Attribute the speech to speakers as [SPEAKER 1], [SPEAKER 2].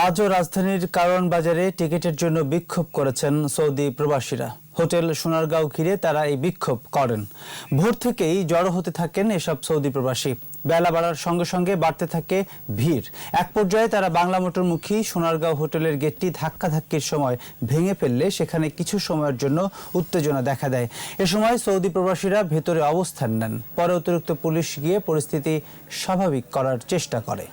[SPEAKER 1] আজও রাজধানীর কারওয়ান বাজারে টিকিটের জন্য বিক্ষোভ করেছেন সৌদি প্রবাসীরা। হোটেল সোনারগাঁও ঘিরে তারা এই বিক্ষোভ করেন। ভোর থেকেই জড়ো হতে থাকেন এসব সৌদি প্রবাসী। বেলা বাড়ার সঙ্গে সঙ্গে বাড়তে থাকে ভিড়। এক পর্যায়ে তারা বাংলা মোটরমুখী সোনারগাঁও হোটেলের গেটটি ধাক্কাধাক্কির সময় ভেঙে ফেললে সেখানে কিছু সময়ের জন্য উত্তেজনা দেখা দেয়। এ সময় সৌদি প্রবাসীরা ভেতরে অবস্থান নেন। পরে অতিরিক্ত পুলিশ গিয়ে পরিস্থিতি স্বাভাবিক করার চেষ্টা করে।